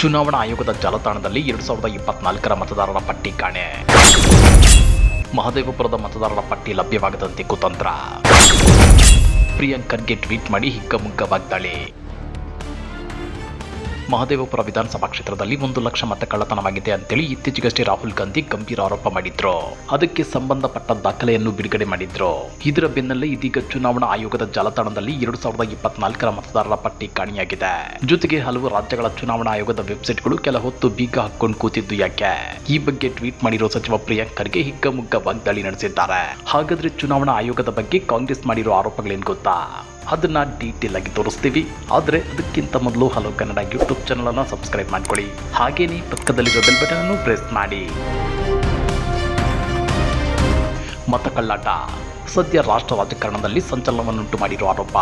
ಚುನಾವಣಾ ಆಯೋಗದ ಜಾಲತಾಣದಲ್ಲಿ ಎರಡು ಸಾವಿರದ ಇಪ್ಪತ್ನಾಲ್ಕರ ಮತದಾರರ ಪಟ್ಟಿ ಕಾಣೆ. ಮಹದೇವಪುರದ ಮತದಾರರ ಪಟ್ಟಿ ಲಭ್ಯವಾಗದಂತೆ ಕುತಂತ್ರ. ಪ್ರಿಯಾಂಕರ್ಗೆ ಟ್ವೀಟ್ ಮಾಡಿ ಹಿಗ್ಗಮುಗ್ಗ ವಾಗ್ದಾಳಿ. ಮಹದೇವಪುರ ವಿಧಾನಸಭಾ ಕ್ಷೇತ್ರದಲ್ಲಿ ಒಂದು ಲಕ್ಷ ಮತ ಕಳ್ಳತನವಾಗಿದೆ ಅಂತೇಳಿ ಇತ್ತೀಚೆಗಷ್ಟೇ ರಾಹುಲ್ ಗಾಂಧಿ ಗಂಭೀರ ಆರೋಪ ಮಾಡಿದ್ರು. ಅದಕ್ಕೆ ಸಂಬಂಧಪಟ್ಟ ದಾಖಲೆಯನ್ನು ಬಿಡುಗಡೆ ಮಾಡಿದ್ರು. ಇದರ ಬೆನ್ನಲ್ಲೇ ಇದೀಗ ಚುನಾವಣಾ ಆಯೋಗದ ಜಾಲತಾಣದಲ್ಲಿ ಎರಡು ಸಾವಿರದ ಇಪ್ಪತ್ನಾಲ್ಕರ ಮತದಾರರ ಪಟ್ಟಿ ಕಾಣಿಯಾಗಿದೆ. ಜೊತೆಗೆ ಹಲವು ರಾಜ್ಯಗಳ ಚುನಾವಣಾ ಆಯೋಗದ ವೆಬ್ಸೈಟ್ಗಳು ಕೆಲ ಹೊತ್ತು ಬೀಗ ಹಾಕೊಂಡು ಕೂತಿದ್ದು ಯಾಕೆ? ಈ ಬಗ್ಗೆ ಟ್ವೀಟ್ ಮಾಡಿರೋ ಸಚಿವ ಪ್ರಿಯಾಂಕ್ ಖರ್ಗೆ ಹಿಗ್ಗಮುಗ್ಗ ವಾಗ್ದಾಳಿ ನಡೆಸಿದ್ದಾರೆ. ಹಾಗಾದ್ರೆ ಚುನಾವಣಾ ಆಯೋಗದ ಬಗ್ಗೆ ಕಾಂಗ್ರೆಸ್ ಮಾಡಿರೋ ಆರೋಪಗಳೇನು ಗೊತ್ತಾ? ಅದನ್ನ ಡೀಟೇಲ್ ಆಗಿ ತೋರಿಸ್ತೀವಿ. ಆದರೆ ಅದಕ್ಕಿಂತ ಮೊದಲು ಹಲೋ ಕನ್ನಡ ಯೂಟ್ಯೂಬ್ ಚಾನಲ್ ಅನ್ನು ಸಬ್ಸ್ಕ್ರೈಬ್ ಮಾಡ್ಕೊಳ್ಳಿ. ಹಾಗೇನೇ ಪಕ್ಕದಲ್ಲಿರೋ ಬೆಲ್ ಬಟನ್ ಅನ್ನು ಪ್ರೆಸ್ ಮಾಡಿ. ಮತ ಕಳ್ಳಾಟ. ಸದ್ಯ ರಾಷ್ಟ್ರ ರಾಜಕಾರಣದಲ್ಲಿ ಸಂಚಲನವನ್ನುಂಟು ಮಾಡಿರುವ ಆರೋಪ.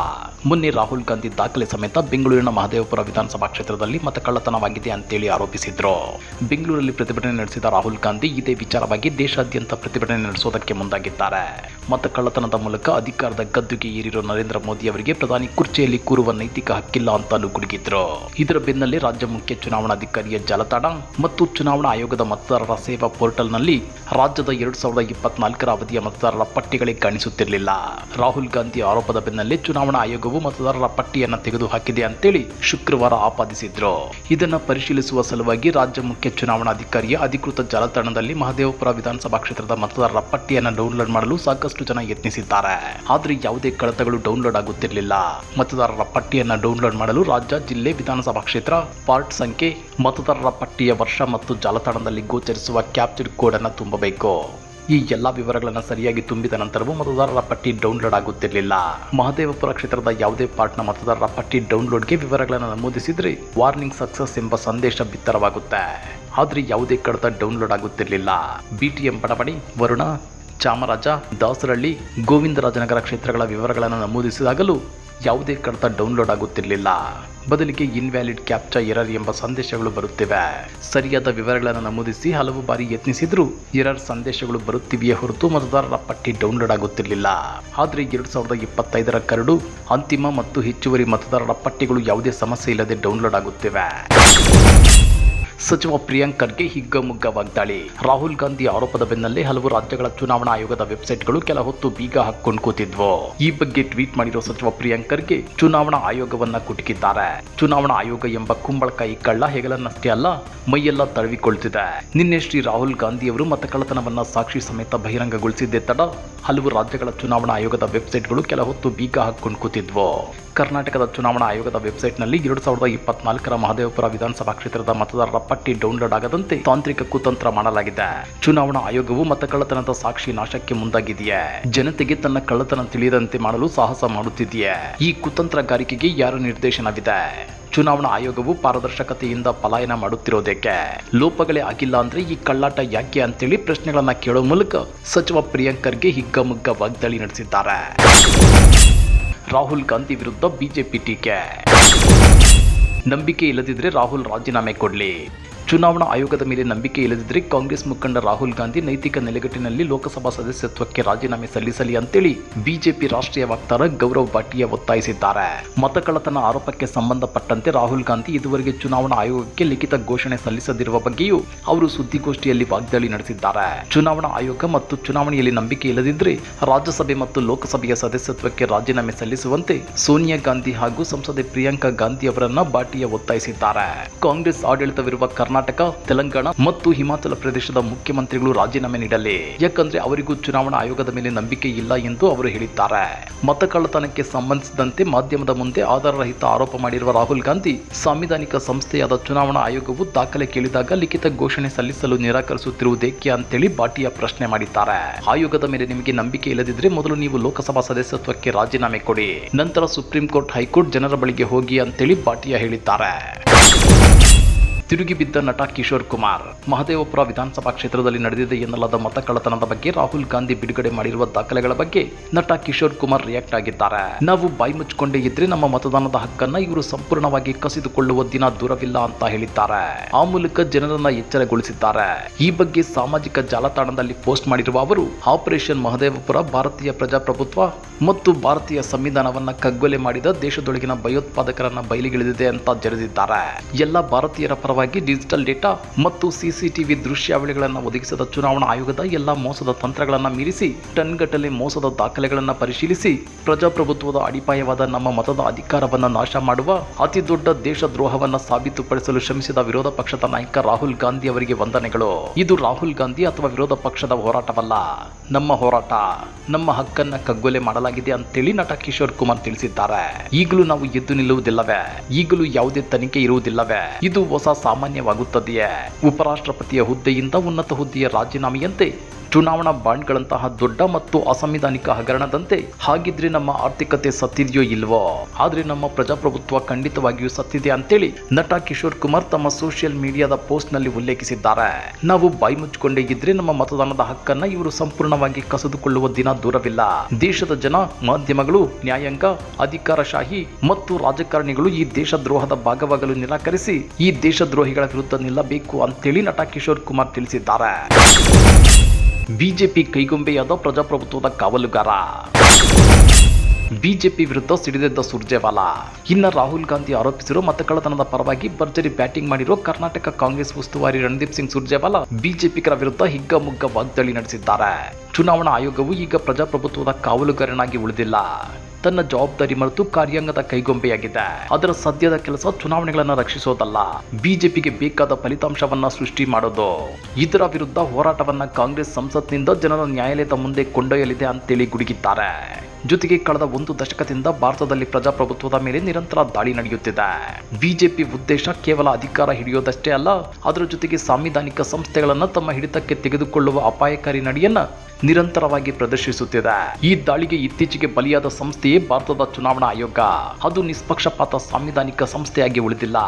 ಮೊನ್ನೆ ರಾಹುಲ್ ಗಾಂಧಿ ದಾಖಲೆ ಸಮೇತ ಬೆಂಗಳೂರಿನ ಮಹದೇವಪುರ ವಿಧಾನಸಭಾ ಕ್ಷೇತ್ರದಲ್ಲಿ ಮತ ಕಳ್ಳತನವಾಗಿದೆ ಅಂತೇಳಿ ಆರೋಪಿಸಿದ್ರು. ಬೆಂಗಳೂರಲ್ಲಿ ಪ್ರತಿಭಟನೆ ನಡೆಸಿದ ರಾಹುಲ್ ಗಾಂಧಿ ಇದೇ ವಿಚಾರವಾಗಿ ದೇಶಾದ್ಯಂತ ಪ್ರತಿಭಟನೆ ನಡೆಸೋದಕ್ಕೆ ಮುಂದಾಗಿದ್ದಾರೆ. ಮತ ಕಳ್ಳತನದ ಮೂಲಕ ಅಧಿಕಾರದ ಗದ್ದುಗೆ ಏರಿರೋ ನರೇಂದ್ರ ಮೋದಿ ಅವರಿಗೆ ಪ್ರಧಾನಿ ಕುರ್ಚಿಯಲ್ಲಿ ಕೂರುವ ನೈತಿಕ ಹಕ್ಕಿಲ್ಲ ಅಂತ ಗುಡುಗಿದ್ರು. ಇದರ ಬೆನ್ನಲ್ಲೇ ರಾಜ್ಯ ಮುಖ್ಯ ಚುನಾವಣಾಧಿಕಾರಿಯ ಜಾಲತಾಣ ಮತ್ತು ಚುನಾವಣಾ ಆಯೋಗದ ಮತದಾರರ ಸೇವಾ ಪೋರ್ಟಲ್ನಲ್ಲಿ ರಾಜ್ಯದ ಎರಡ್ ಸಾವಿರದ ಇಪ್ಪತ್ನಾಲ್ಕರ ಅವಧಿಯ ಮತದಾರರ ಪಟ್ಟಿಗಳೇ ಕಾಣಿಸುತ್ತಿರಲಿಲ್ಲ. ರಾಹುಲ್ ಗಾಂಧಿ ಆರೋಪದ ಬೆನ್ನಲ್ಲೇ ಚುನಾವಣಾ ಆಯೋಗವು ಮತದಾರರ ಪಟ್ಟಿಯನ್ನು ತೆಗೆದುಹಾಕಿದೆ ಅಂತೇಳಿ ಶುಕ್ರವಾರ ಆಪಾದಿಸಿದ್ರು. ಇದನ್ನ ಪರಿಶೀಲಿಸುವ ಸಲುವಾಗಿ ರಾಜ್ಯ ಮುಖ್ಯ ಚುನಾವಣಾಧಿಕಾರಿಯ ಅಧಿಕೃತ ಜಾಲತಾಣದಲ್ಲಿ ಮಹದೇವಪುರ ವಿಧಾನಸಭಾ ಕ್ಷೇತ್ರದ ಮತದಾರರ ಪಟ್ಟಿಯನ್ನು ಡೌನ್ಲೋಡ್ ಮಾಡಲು ಸಾಕಷ್ಟು ಜನ ಯತ್ನಿಸಿದ್ದಾರೆ. ಆದರೆ ಯಾವುದೇ ಕಡತಗಳು ಡೌನ್ಲೋಡ್ ಆಗುತ್ತಿರಲಿಲ್ಲ. ಮತದಾರರ ಪಟ್ಟಿಯನ್ನು ಡೌನ್ಲೋಡ್ ಮಾಡಲು ರಾಜ್ಯ, ಜಿಲ್ಲೆ, ವಿಧಾನಸಭಾ ಕ್ಷೇತ್ರ ಪಾರ್ಟ್ ಸಂಖ್ಯೆ, ಮತದಾರರ ಪಟ್ಟಿಯ ವರ್ಷ ಮತ್ತು ಜಾಲತಾಣದಲ್ಲಿ ಗೋಚರಿಸುವ ಕ್ಯಾಪ್ಚರ್ ಕೋಡ್ ಅನ್ನು ತುಂಬಬೇಕು. ಈ ಎಲ್ಲ ವಿವರಗಳನ್ನು ಸರಿಯಾಗಿ ತುಂಬಿದ ನಂತರವೂ ಮತದಾರರ ಪಟ್ಟಿ ಡೌನ್ಲೋಡ್ ಆಗುತ್ತಿರಲಿಲ್ಲ. ಮಹದೇವಪುರ ಕ್ಷೇತ್ರದ ಯಾವುದೇ ಪಾರ್ಟ್ನ ಮತದಾರರ ಪಟ್ಟಿ ಡೌನ್ಲೋಡ್ಗೆ ವಿವರಗಳನ್ನು ನಮೂದಿಸಿದರೆ ವಾರ್ನಿಂಗ್ ಸಕ್ಸಸ್ ಎಂಬ ಸಂದೇಶ ಬಿತ್ತರವಾಗುತ್ತೆ. ಆದರೆ ಯಾವುದೇ ಕಡತ ಡೌನ್ಲೋಡ್ ಆಗುತ್ತಿರಲಿಲ್ಲ. ಬಿಟಿಎಂ ಬಡಾವಣೆ, ವರುಣ ಚಾಮರಾಜ ದಾಸರಳ್ಳಿ ಗೋವಿಂದರಾಜನಗರ ಕ್ಷೇತ್ರಗಳ ವಿವರಗಳನ್ನು ನಮೂದಿಸಿದಾಗಲೂ ಯಾವುದೇ ಕಡತ ಡೌನ್ಲೋಡ್ ಆಗುತ್ತಿರಲಿಲ್ಲ. ಬದಲಿಗೆ ಇನ್ವ್ಯಾಲಿಡ್ ಕ್ಯಾಪ್ಚಾ ಎರರ್ ಎಂಬ ಸಂದೇಶಗಳು ಬರುತ್ತಿವೆ. ಸರಿಯಾದ ವಿವರಗಳನ್ನು ನಮೂದಿಸಿ ಹಲವು ಬಾರಿ ಯತ್ನಿಸಿದ್ರೂ ಎರರ್ ಸಂದೇಶಗಳು ಬರುತ್ತಿವೆಯೇ ಹೊರತು ಮತದಾರರ ಪಟ್ಟಿ ಡೌನ್ಲೋಡ್ ಆಗುತ್ತಿರಲಿಲ್ಲ. ಆದರೆ ಎರಡು ಸಾವಿರದ ಇಪ್ಪತ್ತೈದರ ಕರಡು, ಅಂತಿಮ ಮತ್ತು ಹೆಚ್ಚುವರಿ ಮತದಾರರ ಪಟ್ಟಿಗಳು ಯಾವುದೇ ಸಮಸ್ಯೆ ಇಲ್ಲದೆ ಡೌನ್ಲೋಡ್ ಆಗುತ್ತಿವೆ. ಸಚಿವ ಪ್ರಿಯಾಂಕ್ ಖರ್ಗೆ ಹಿಗ್ಗಮುಗ್ಗ ವಾಗ್ದಾಳಿ ರಾಹುಲ್ ಗಾಂಧಿ ಆರೋಪದ ಬೆನ್ನಲ್ಲೇ ಹಲವು ರಾಜ್ಯಗಳ ಚುನಾವಣಾ ಆಯೋಗದ ವೆಬ್ಸೈಟ್ಗಳು ಕೆಲ ಹೊತ್ತು ಬೀಗ ಹಾಕೊಂಡು ಕೂತಿದ್ವು. ಈ ಬಗ್ಗೆ ಟ್ವೀಟ್ ಮಾಡಿರೋ ಸಚಿವ ಪ್ರಿಯಾಂಕ್ ಖರ್ಗೆ, ಚುನಾವಣಾ ಆಯೋಗವನ್ನ ಕುಟುಕಿದ್ದಾರೆ. ಚುನಾವಣಾ ಆಯೋಗ ಎಂಬ ಕುಂಬಳಕಾಯಿ ಕಳ್ಳ ಹೆಗಲನ್ನಷ್ಟೇ ಅಲ್ಲ, ಮೈಯೆಲ್ಲ ತಳವಿಕೊಳ್ತಿದೆ ನಿನ್ನೆ ಶ್ರೀ ರಾಹುಲ್ ಗಾಂಧಿ ಅವರು ಮತಕಳ್ಳತನವನ್ನ ಸಾಕ್ಷಿ ಸಮೇತ ಬಹಿರಂಗಗೊಳಿಸಿದ್ದೆ ತಡ, ಹಲವು ರಾಜ್ಯಗಳ ಚುನಾವಣಾ ಆಯೋಗದ ವೆಬ್ಸೈಟ್ಗಳು ಕೆಲ ಹೊತ್ತು ಬೀಗ ಹಾಕೊಂಡು ಕೂತಿದ್ವು. ಕರ್ನಾಟಕದ ಚುನಾವಣಾ ಆಯೋಗದ ವೆಬ್ಸೈಟ್ನಲ್ಲಿ ಎರಡು ಸಾವಿರದ ಇಪ್ಪತ್ನಾಲ್ಕರ ಮಹದೇವಪುರ ವಿಧಾನಸಭಾ ಕ್ಷೇತ್ರದ ಮತದಾರರ ಪಟ್ಟಿ ಡೌನ್ಲೋಡ್ ಆಗದಂತೆ ತಾಂತ್ರಿಕ ಕುತಂತ್ರ ಮಾಡಲಾಗಿದೆ. ಚುನಾವಣಾ ಆಯೋಗವು ಮತಕಳ್ಳತನದ ಸಾಕ್ಷಿ ನಾಶಕ್ಕೆ ಮುಂದಾಗಿದೆಯೇ? ಜನತೆಗೆ ತನ್ನ ಕಳ್ಳತನ ತಿಳಿಯದಂತೆ ಮಾಡಲು ಸಾಹಸ ಮಾಡುತ್ತಿದೆಯೇ? ಈ ಕುತಂತ್ರಗಾರಿಕೆಗೆ ಯಾರ ನಿರ್ದೇಶನವಿದೆ? ಚುನಾವಣಾ ಆಯೋಗವು ಪಾರದರ್ಶಕತೆಯಿಂದ ಪಲಾಯನ ಮಾಡುತ್ತಿರೋದಕ್ಕೆ ಲೋಪಗಳೇ ಆಗಿಲ್ಲ ಅಂದ್ರೆ ಈ ಕಳ್ಳಾಟ ಯಾಕೆ ಅಂತೇಳಿ ಪ್ರಶ್ನೆಗಳನ್ನ ಕೇಳೋ ಮೂಲಕ ಸಚಿವ ಪ್ರಿಯಾಂಕರ್ಗೆ ಹಿಗ್ಗಮುಗ್ಗ ವಾಗ್ದಾಳಿ ನಡೆಸಿದ್ದಾರೆ. ರಾಹುಲ್ ಗಾಂಧಿ ವಿರುದ್ಧ ಬಿಜೆಪಿ ಟೀಕೆ. ನಂಬಿಕೆ ಇಲ್ಲದಿದ್ರೆ ರಾಹುಲ್ ರಾಜೀನಾಮೆ ಕೊಡಲಿ. ಚುನಾವಣಾ ಆಯೋಗದ ಮೇಲೆ ನಂಬಿಕೆ ಇಲ್ಲದಿದ್ದರೆ ಕಾಂಗ್ರೆಸ್ ಮುಖಂಡ ರಾಹುಲ್ ಗಾಂಧಿ ನೈತಿಕ ನೆಲೆಗಟ್ಟಿನಲ್ಲಿ ಲೋಕಸಭಾ ಸದಸ್ಯತ್ವಕ್ಕೆ ರಾಜೀನಾಮೆ ಸಲ್ಲಿಸಲಿ ಅಂತೇಳಿ ಬಿಜೆಪಿ ರಾಷ್ಟ್ರೀಯ ವಕ್ತಾರ ಗೌರವ್ ಭಾಟಿಯಾ ಒತ್ತಾಯಿಸಿದ್ದಾರೆ. ಮತಕಳ್ಳತನ ಆರೋಪಕ್ಕೆ ಸಂಬಂಧಪಟ್ಟಂತೆ ರಾಹುಲ್ ಗಾಂಧಿ ಇದುವರೆಗೆ ಚುನಾವಣಾ ಆಯೋಗಕ್ಕೆ ಲಿಖಿತ ಘೋಷಣೆ ಸಲ್ಲಿಸದಿರುವ ಬಗ್ಗೆಯೂ ಅವರು ಸುದ್ದಿಗೋಷ್ಠಿಯಲ್ಲಿ ವಾಗ್ದಾಳಿ ನಡೆಸಿದ್ದಾರೆ. ಚುನಾವಣಾ ಆಯೋಗ ಮತ್ತು ಚುನಾವಣೆಯಲ್ಲಿ ನಂಬಿಕೆ ಇಲ್ಲದಿದ್ದರೆ ರಾಜ್ಯಸಭೆ ಮತ್ತು ಲೋಕಸಭೆಯ ಸದಸ್ಯತ್ವಕ್ಕೆ ರಾಜೀನಾಮೆ ಸಲ್ಲಿಸುವಂತೆ ಸೋನಿಯಾ ಗಾಂಧಿ ಹಾಗೂ ಸಂಸದೆ ಪ್ರಿಯಾಂಕಾ ಗಾಂಧಿ ಅವರನ್ನ ಭಾಟಿಯಾ ಒತ್ತಾಯಿಸಿದ್ದಾರೆ. ಕಾಂಗ್ರೆಸ್ ಆಡಳಿತವಿರುವ ಕರ್ನಾಟಕ ತೆಲಂಗಾಣ ಮತ್ತು ಹಿಮಾಚಲ ಪ್ರದೇಶದ ಮುಖ್ಯಮಂತ್ರಿಗಳು ರಾಜೀನಾಮೆ ನೀಡಲಿ. ಯಾಕಂದ್ರೆ ಅವರಿಗೂ ಚುನಾವಣಾ ಆಯೋಗದ ಮೇಲೆ ನಂಬಿಕೆ ಇಲ್ಲ ಎಂದು ಅವರು ಹೇಳಿದ್ದಾರೆ. ಮತಕಳ್ಳತನಕ್ಕೆ ಸಂಬಂಧಿಸಿದಂತೆ ಮಾಧ್ಯಮದ ಮುಂದೆ ಆಧಾರರಹಿತ ಆರೋಪ ಮಾಡಿರುವ ರಾಹುಲ್ ಗಾಂಧಿ ಸಾಂವಿಧಾನಿಕ ಸಂಸ್ಥೆಯಾದ ಚುನಾವಣಾ ಆಯೋಗವು ದಾಖಲೆ ಕೇಳಿದಾಗ ಲಿಖಿತ ಘೋಷಣೆ ಸಲ್ಲಿಸಲು ನಿರಾಕರಿಸುತ್ತಿರುವುದೇಕೆ ಅಂತೇಳಿ ಭಾಟಿಯಾ ಪ್ರಶ್ನೆ ಮಾಡಿದ್ದಾರೆ. ಆಯೋಗದ ಮೇಲೆ ನಿಮಗೆ ನಂಬಿಕೆ ಇಲ್ಲದಿದ್ರೆ ಮೊದಲು ನೀವು ಲೋಕಸಭಾ ಸದಸ್ಯತ್ವಕ್ಕೆ ರಾಜೀನಾಮೆ ಕೊಡಿ. ನಂತರ ಸುಪ್ರೀಂ ಕೋರ್ಟ್ ಹೈಕೋರ್ಟ್ ಜನರ ಬಳಿಗೆ ಹೋಗಿ ಅಂತೇಳಿ ಭಾಟಿಯಾ ಹೇಳಿದ್ದಾರೆ. ತಿರುಗಿ ಬಿದ್ದ ನಟ ಕಿಶೋರ್ ಕುಮಾರ್. ಮಹದೇವಪುರ ವಿಧಾನಸಭಾ ಕ್ಷೇತ್ರದಲ್ಲಿ ನಡೆದಿದೆ ಎನ್ನಲಾದ ಮತ ಕಳ್ಳತನದ ಬಗ್ಗೆ ರಾಹುಲ್ ಗಾಂಧಿ ಬಿಡುಗಡೆ ಮಾಡಿರುವ ದಾಖಲೆಗಳ ಬಗ್ಗೆ ನಟ ಕಿಶೋರ್ ಕುಮಾರ್ ರಿಯಾಕ್ಟ್ ಆಗಿದ್ದಾರೆ. ನಾವು ಬಾಯಿ ಮುಚ್ಚಿಕೊಂಡೇ ಇದ್ರೆ ನಮ್ಮ ಮತದಾನದ ಹಕ್ಕನ್ನ ಇವರು ಸಂಪೂರ್ಣವಾಗಿ ಕಸಿದುಕೊಳ್ಳುವ ದಿನ ದೂರವಿಲ್ಲ ಅಂತ ಹೇಳಿದ್ದಾರೆ. ಆ ಮೂಲಕ ಜನರನ್ನ ಎಚ್ಚರಗೊಳಿಸಿದ್ದಾರೆ. ಈ ಬಗ್ಗೆ ಸಾಮಾಜಿಕ ಜಾಲತಾಣದಲ್ಲಿ ಪೋಸ್ಟ್ ಮಾಡಿರುವ ಅವರು, ಆಪರೇಷನ್ ಮಹದೇವಪುರ ಭಾರತೀಯ ಪ್ರಜಾಪ್ರಭುತ್ವ ಮತ್ತು ಭಾರತೀಯ ಸಂವಿಧಾನವನ್ನ ಕಗ್ಗೊಲೆ ಮಾಡಿದ ದೇಶದೊಳಗಿನ ಭಯೋತ್ಪಾದಕರನ್ನ ಬಯಲಿಗಿಳಿದಿದೆ ಅಂತ ಜರೆದಿದ್ದಾರೆ. ಎಲ್ಲ ಭಾರತೀಯರ ಪರವಾಗಿ ನಿರಂತರವಾಗಿ ಡಿಜಿಟಲ್ ಡೇಟಾ ಮತ್ತು ಸಿಸಿಟಿವಿ ದೃಶ್ಯಾವಳಿಗಳನ್ನು ಒದಗಿಸಿದ ಚುನಾವಣಾ ಆಯೋಗದ ಎಲ್ಲ ಮೋಸದ ತಂತ್ರಗಳನ್ನು ಮೀರಿಸಿ, ಟನ್ಗಟ್ಟಲೆ ಮೋಸದ ದಾಖಲೆಗಳನ್ನು ಪರಿಶೀಲಿಸಿ, ಪ್ರಜಾಪ್ರಭುತ್ವದ ಅಡಿಪಾಯವಾದ ನಮ್ಮ ಮತದ ಅಧಿಕಾರವನ್ನು ನಾಶ ಮಾಡುವ ಅತಿ ದೊಡ್ಡ ದೇಶದ್ರೋಹವನ್ನು ಸಾಬೀತುಪಡಿಸಲು ಶ್ರಮಿಸಿದ ವಿರೋಧ ಪಕ್ಷದ ನಾಯಕ ರಾಹುಲ್ ಗಾಂಧಿ ಅವರಿಗೆ ವಂದನೆಗಳು. ಇದು ರಾಹುಲ್ ಗಾಂಧಿ ಅಥವಾ ವಿರೋಧ ಪಕ್ಷದ ಹೋರಾಟವಲ್ಲ. ನಮ್ಮ ಹೋರಾಟ, ನಮ್ಮ ಹಕ್ಕನ್ನ ಕಗ್ಗೊಲೆ ಮಾಡಲಾಗಿದೆ ಅಂತೇಳಿ ನಟ ಕಿಶೋರ್ ಕುಮಾರ್ ತಿಳಿಸಿದ್ದಾರೆ. ಈಗಲೂ ನಾವು ಎದ್ದು ನಿಲ್ಲುವುದಿಲ್ಲವೇ? ಈಗಲೂ ಯಾವುದೇ ತನಿಖೆ ಇರುವುದಿಲ್ಲವೇ? ಇದು ಹೊಸ ಸಾಮಾನ್ಯವಾಗುತ್ತದೆಯೇ? ಉಪರಾಷ್ಟ್ರಪತಿಯ ಹುದ್ದೆಯಿಂದ ಉನ್ನತ ಹುದ್ದೆಯ ರಾಜೀನಾಮೆಯಂತೆ ಚುನಾವಣಾ ಬಾಂಡ್ಗಳಂತಹ ದೊಡ್ಡ ಮತ್ತು ಅಸಂವಿಧಾನಿಕ ಹಗರಣದಂತೆ ಹಾಗಿದ್ರೆ ನಮ್ಮ ಆರ್ಥಿಕತೆ ಸತ್ತಿದೆಯೋ ಇಲ್ವೋ? ಆದ್ರೆ ನಮ್ಮ ಪ್ರಜಾಪ್ರಭುತ್ವ ಖಂಡಿತವಾಗಿಯೂ ಸತ್ತಿದೆ ಅಂತೇಳಿ ನಟ ಕಿಶೋರ್ ಕುಮಾರ್ ತಮ್ಮ ಸೋಷಿಯಲ್ ಮೀಡಿಯಾದ ಪೋಸ್ಟ್ನಲ್ಲಿ ಉಲ್ಲೇಖಿಸಿದ್ದಾರೆ. ನಾವು ಬಾಯಿ ಮುಚ್ಚಿಕೊಂಡೇ ಇದ್ರೆ ನಮ್ಮ ಮತದಾನದ ಹಕ್ಕನ್ನ ಇವರು ಸಂಪೂರ್ಣವಾಗಿ ಕಸಿದುಕೊಳ್ಳುವ ದಿನ ದೂರವಿಲ್ಲ. ದೇಶದ ಜನ, ಮಾಧ್ಯಮಗಳು, ನ್ಯಾಯಾಂಗ, ಅಧಿಕಾರಶಾಹಿ ಮತ್ತು ರಾಜಕಾರಣಿಗಳು ಈ ದೇಶದ್ರೋಹದ ಭಾಗವಾಗಲು ನಿರಾಕರಿಸಿ ಈ ದೇಶದ್ರೋಹಿಗಳ ವಿರುದ್ಧ ನಿಲ್ಲಬೇಕು ಅಂತೇಳಿ ನಟ ಕಿಶೋರ್ ಕುಮಾರ್ ತಿಳಿಸಿದ್ದಾರೆ. ಬಿಜೆಪಿ ಕೈಗೊಂಬೆಯಾದ ಪ್ರಜಾಪ್ರಭುತ್ವದ ಕಾವಲುಗಾರ. ಬಿಜೆಪಿ ವಿರುದ್ಧ ಸಿಡಿದೆದ್ದ ಸುರ್ಜೇವಾಲಾ. ಇನ್ನ ರಾಹುಲ್ ಗಾಂಧಿ ಆರೋಪಿಸಿರೋ ಮತಕಳ್ಳತನದ ಪರವಾಗಿ ಭರ್ಜರಿ ಬ್ಯಾಟಿಂಗ್ ಮಾಡಿರೋ ಕರ್ನಾಟಕ ಕಾಂಗ್ರೆಸ್ ಉಸ್ತುವಾರಿ ರಣದೀಪ್ ಸಿಂಗ್ ಸುರ್ಜೇವಾಲಾ ಬಿಜೆಪಿಗರ ವಿರುದ್ಧ ಹಿಗ್ಗಮುಗ್ಗ ವಾಗ್ದಾಳಿ ನಡೆಸಿದ್ದಾರೆ. ಚುನಾವಣಾ ಆಯೋಗವು ಈಗ ಪ್ರಜಾಪ್ರಭುತ್ವದ ಕಾವಲುಗಾರನಾಗಿ ಉಳಿದಿಲ್ಲ. ತನ್ನ ಜವಾಬ್ದಾರಿ ಮರೆತು ಕಾರ್ಯಾಂಗದ ಕೈಗೊಂಬೆಯಾಗಿದೆ. ಅದರ ಸದ್ಯದ ಕೆಲಸ ಚುನಾವಣೆಗಳನ್ನು ರಕ್ಷಿಸೋದಲ್ಲ. ಬಿಜೆಪಿಗೆ ಬೇಕಾದ ಫಲಿತಾಂಶವನ್ನ ಸೃಷ್ಟಿ ಮಾಡೋದು. ಇದರ ವಿರುದ್ಧ ಹೋರಾಟವನ್ನ ಕಾಂಗ್ರೆಸ್ ಸಂಸತ್ನಿಂದ ಜನರ ನ್ಯಾಯಾಲಯದ ಮುಂದೆ ಕೊಂಡೊಯ್ಯಲಿದೆ ಅಂತೇಳಿ ಗುಡುಗಿದ್ದಾರೆ. ಜೊತೆಗೆ ಕಳೆದ ಒಂದು ದಶಕದಿಂದ ಭಾರತದಲ್ಲಿ ಪ್ರಜಾಪ್ರಭುತ್ವದ ಮೇಲೆ ನಿರಂತರ ದಾಳಿ ನಡೆಯುತ್ತಿದೆ. ಬಿಜೆಪಿ ಉದ್ದೇಶ ಕೇವಲ ಅಧಿಕಾರ ಹಿಡಿಯೋದಷ್ಟೇ ಅಲ್ಲ, ಅದರ ಜೊತೆಗೆ ಸಾಂವಿಧಾನಿಕ ಸಂಸ್ಥೆಗಳನ್ನು ತಮ್ಮ ಹಿಡಿತಕ್ಕೆ ತೆಗೆದುಕೊಳ್ಳುವ ಅಪಾಯಕಾರಿ ನಡೆಯನ್ನ ನಿರಂತರವಾಗಿ ಪ್ರದರ್ಶಿಸುತ್ತಿದೆ. ಈ ದಾಳಿಗೆ ಇತ್ತೀಚೆಗೆ ಬಲಿಯಾದ ಸಂಸ್ಥೆಯೇ ಭಾರತದ ಚುನಾವಣಾ ಆಯೋಗ. ಅದು ನಿಷ್ಪಕ್ಷಪಾತ ಸಾಂವಿಧಾನಿಕ ಸಂಸ್ಥೆಯಾಗಿ ಉಳಿದಿಲ್ಲ.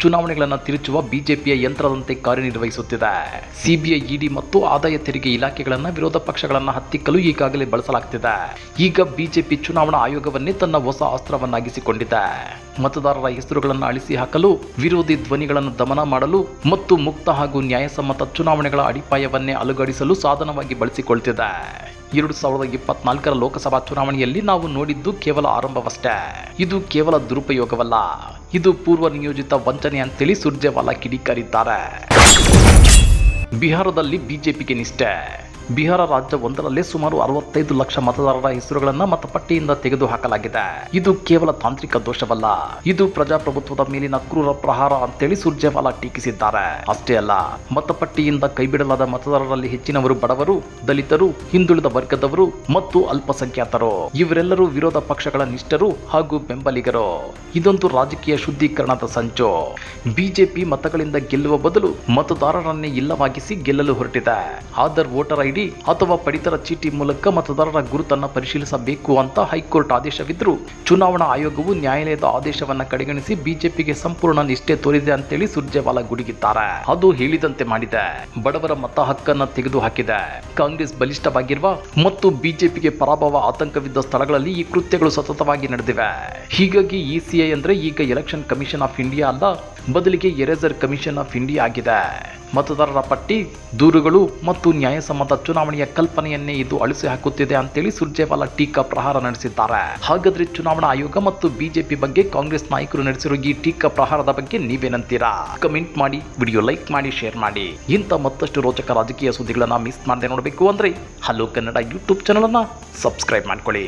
ಚುನಾವಣೆಗಳನ್ನು ತಿರುಚುವ ಬಿಜೆಪಿಯ ಯಂತ್ರದಂತೆ ಕಾರ್ಯನಿರ್ವಹಿಸುತ್ತಿದೆ. ಸಿಬಿಐ, ಇಡಿ ಮತ್ತು ಆದಾಯ ತೆರಿಗೆ ಇಲಾಖೆಗಳನ್ನು ವಿರೋಧ ಪಕ್ಷಗಳನ್ನು ಹತ್ತಿಕ್ಕಲು ಈಗಾಗಲೇ ಬಳಸಲಾಗ್ತಿದೆ. ಈಗ ಬಿಜೆಪಿ ಚುನಾವಣಾ ಆಯೋಗವನ್ನೇ ತನ್ನ ಹೊಸ ಅಸ್ತ್ರವನ್ನಾಗಿಸಿಕೊಂಡಿದೆ. ಮತದಾರರ ಹೆಸರುಗಳನ್ನು ಅಳಿಸಿ ಹಾಕಲು ವಿರೋಧಿ ಧ್ವನಿಗಳನ್ನು ದಮನ ಮಾಡಲು ಮತ್ತು ಮುಕ್ತ ಹಾಗೂ ನ್ಯಾಯಸಮ್ಮತ ಚುನಾವಣೆಗಳ ಅಡಿಪಾಯವನ್ನೇ ಅಲುಗಾಡಿಸಲು ಸಾಧನವಾಗಿ ಬಳಸಿಕೊಳ್ತಿದೆ. ಎರಡು ಸಾವಿರದ ಇಪ್ಪತ್ನಾಲ್ಕರ ಲೋಕಸಭಾ ಚುನಾವಣೆಯಲ್ಲಿ ನಾವು ನೋಡಿದ್ದು ಕೇವಲ ಆರಂಭವಷ್ಟೇ. ಇದು ಕೇವಲ ದುರುಪಯೋಗವಲ್ಲ. ಇದು ಪೂರ್ವ ನಿಯೋಜಿತ ವಂಚನೆ ಅಂತೇಳಿ ಸುರ್ಜೇವಾಲಾ ಕಿಡಿಕಾರಿದ್ದಾರೆ. ಬಿಹಾರದಲ್ಲಿ ಬಿಜೆಪಿಗೆ ನಿಷ್ಠೆ. ಬಿಹಾರ ರಾಜ್ಯ ಒಂದರಲ್ಲೇ ಸುಮಾರು ಅರವತ್ತೈದು ಲಕ್ಷ ಮತದಾರರ ಹೆಸರುಗಳನ್ನ ಮತಪಟ್ಟಿಯಿಂದ ತೆಗೆದುಹಾಕಲಾಗಿದೆ. ಇದು ಕೇವಲ ತಾಂತ್ರಿಕ ದೋಷವಲ್ಲ. ಇದು ಪ್ರಜಾಪ್ರಭುತ್ವದ ಮೇಲಿನ ಕ್ರೂರ ಪ್ರಹಾರ ಅಂತೇಳಿ ಸುರ್ಜೇವಾಲಾ ಟೀಕಿಸಿದ್ದಾರೆ. ಅಷ್ಟೇ ಅಲ್ಲ, ಮತಪಟ್ಟಿಯಿಂದ ಕೈಬಿಡಲಾದ ಮತದಾರರಲ್ಲಿ ಹೆಚ್ಚಿನವರು ಬಡವರು, ದಲಿತರು, ಹಿಂದುಳಿದ ವರ್ಗದವರು ಮತ್ತು ಅಲ್ಪಸಂಖ್ಯಾತರು. ಇವರೆಲ್ಲರೂ ವಿರೋಧ ಪಕ್ಷಗಳ ನಿಷ್ಠರು ಹಾಗೂ ಬೆಂಬಲಿಗರು. ಇದೊಂದು ರಾಜಕೀಯ ಶುದ್ಧೀಕರಣದ ಸಂಚು. ಬಿಜೆಪಿ ಮತಗಳಿಂದ ಗೆಲ್ಲುವ ಬದಲು ಮತದಾರರನ್ನೇ ಇಲ್ಲವಾಗಿಸಿ ಗೆಲ್ಲಲು ಹೊರಟಿದೆ. ಆದರ್ ವೋಟರ್ ಅಥವಾ ಪಡಿತರ ಚೀಟಿ ಮೂಲಕ ಮತದಾರರ ಗುರುತನ್ನು ಪರಿಶೀಲಿಸಬೇಕು ಅಂತ ಹೈಕೋರ್ಟ್ ಆದೇಶವಿದ್ದರೂ ಚುನಾವಣಾ ಆಯೋಗವು ನ್ಯಾಯಾಲಯದ ಆದೇಶವನ್ನ ಕಡೆಗಣಿಸಿ ಬಿಜೆಪಿಗೆ ಸಂಪೂರ್ಣ ನಿಷ್ಠೆ ತೋರಿದೆ ಅಂತೇಳಿ ಸುರ್ಜೇವಾಲಾ ಗುಡುಗಿದ್ದಾರೆ. ಅದು ಹೇಳಿದಂತೆ ಮಾಡಿದೆ. ಬಡವರ ಮತ ಹಕ್ಕನ್ನ ತೆಗೆದು ಹಾಕಿದೆ ಕಾಂಗ್ರೆಸ್ ಬಲಿಷ್ಠವಾಗಿರುವ ಮತ್ತು ಬಿಜೆಪಿಗೆ ಪರಾಭವ ಆತಂಕವಿದ್ದ ಸ್ಥಳಗಳಲ್ಲಿ ಈ ಕೃತ್ಯಗಳು ಸತತವಾಗಿ ನಡೆದಿವೆ. ಹೀಗಾಗಿ ಇಸಿಐ ಅಂದ್ರೆ ಈಗ ಎಲೆಕ್ಷನ್ ಕಮಿಷನ್ ಆಫ್ ಇಂಡಿಯಾ ಅಲ್ಲ, ಬದಲಿಗೆ ಎರೇಸರ್ ಕಮಿಷನ್ ಆಫ್ ಇಂಡಿಯಾ ಆಗಿದೆ. ಮತದಾರರ ಪಟ್ಟಿ, ದೂರುಗಳು ಮತ್ತು ನ್ಯಾಯಸಮ್ಮತ ಚುನಾವಣೆಯ ಕಲ್ಪನೆಯನ್ನೇ ಇದು ಅಳಿಸಿ ಹಾಕುತ್ತಿದೆ ಅಂತೇಳಿ ಸುರ್ಜೇವಾಲಾ ಟೀಕಾ ಪ್ರಹಾರ ನಡೆಸಿದ್ದಾರೆ. ಹಾಗಾದ್ರೆ ಚುನಾವಣಾ ಆಯೋಗ ಮತ್ತು ಬಿಜೆಪಿ ಬಗ್ಗೆ ಕಾಂಗ್ರೆಸ್ ನಾಯಕರು ನಡೆಸಿರೋ ಈ ಟೀಕಾ ಪ್ರಹಾರದ ಬಗ್ಗೆ ನೀವೇನಂತೀರಾ? ಕಮೆಂಟ್ ಮಾಡಿ, ವಿಡಿಯೋ ಲೈಕ್ ಮಾಡಿ, ಶೇರ್ ಮಾಡಿ. ಇಂಥ ಮತ್ತಷ್ಟು ರೋಚಕ ರಾಜಕೀಯ ಸುದ್ದಿಗಳನ್ನ ಮಿಸ್ ಮಾಡದೆ ನೋಡಬೇಕು ಅಂದ್ರೆ ಹಲೋ ಕನ್ನಡ ಯೂಟ್ಯೂಬ್ ಚಾನಲ್ ಅನ್ನ ಸಬ್ಸ್ಕ್ರೈಬ್ ಮಾಡ್ಕೊಳ್ಳಿ.